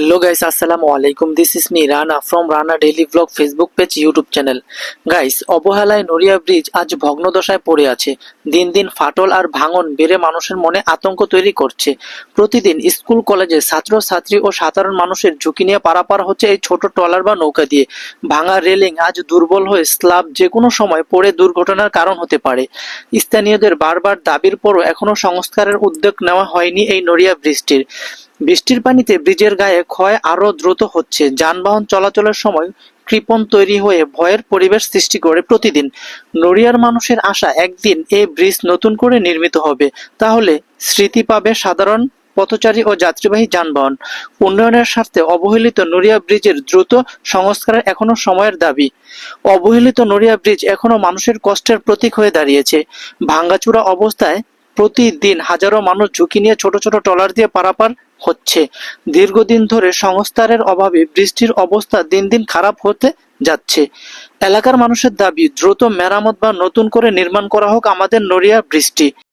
Hello guys, Assalamu alaikum. This is me Rana from Rana Daily Vlog Facebook page YouTube channel. Guys অবহেলায় Naria bridge আজ ভগ্নদশায় পড়ে আছে। দিন দিন ফাটল আর ভাঙন বেড়ে মানুষের মনে আতঙ্ক তৈরি করছে। প্রতিদিন স্কুল কলেজে ছাত্র ছাত্রী ও সাধারণ মানুষের ঝুঁকি নিয়ে পারাপার হচ্ছে এই ছোট ট্রলার বা নৌকা দিয়ে। ভাঙা রেলিং আজ দুর্বল হয়ে স্ল্যাব যে কোনো সময় পড়ে দুর্ঘটনার কারণ হতে পারে। স্থানীয়দের বারবার দাবির পরও এখনও সংস্কারের উদ্যোগ নেওয়া হয়নি এই নড়িয়া ব্রিজটির। বৃষ্টির পানিতে ব্রিজের গায়ে ক্ষয় আরও দ্রুত হচ্ছে। যানবাহন চলাচলের সময় কৃপণ তৈরি হয়ে ভয়ের পরিবেশ সৃষ্টি করে প্রতিদিন। নড়িয়ার মানুষের আশা একদিন এই ব্রিজ নতুন করে নির্মিত হবে। তাহলে স্মৃতি পাবে সাধারণ পথচারী ও যাত্রীবাহী যানবাহন। উন্নয়নের স্বার্থে অবহেলিত নড়িয়া ব্রিজের দ্রুত সংস্কারের এখনও সময়ের দাবি। অবহেলিত নড়িয়া ব্রিজ এখনও মানুষের কষ্টের প্রতীক হয়ে দাঁড়িয়েছে। ভাঙ্গাচুরা অবস্থায় প্রতিদিন হাজারো মানুষ ঝুঁকি নিয়ে ছোট ছোট ট্রলার দিয়ে পারাপার হচ্ছে। দীর্ঘদিন ধরে সংস্থারের অভাবে বৃষ্টির অবস্থা দিন দিন খারাপ হতে যাচ্ছে। এলাকার মানুষের দাবি, দ্রুত মেরামত বা নতুন করে নির্মাণ করা হোক আমাদের নড়িয়া বৃষ্টি।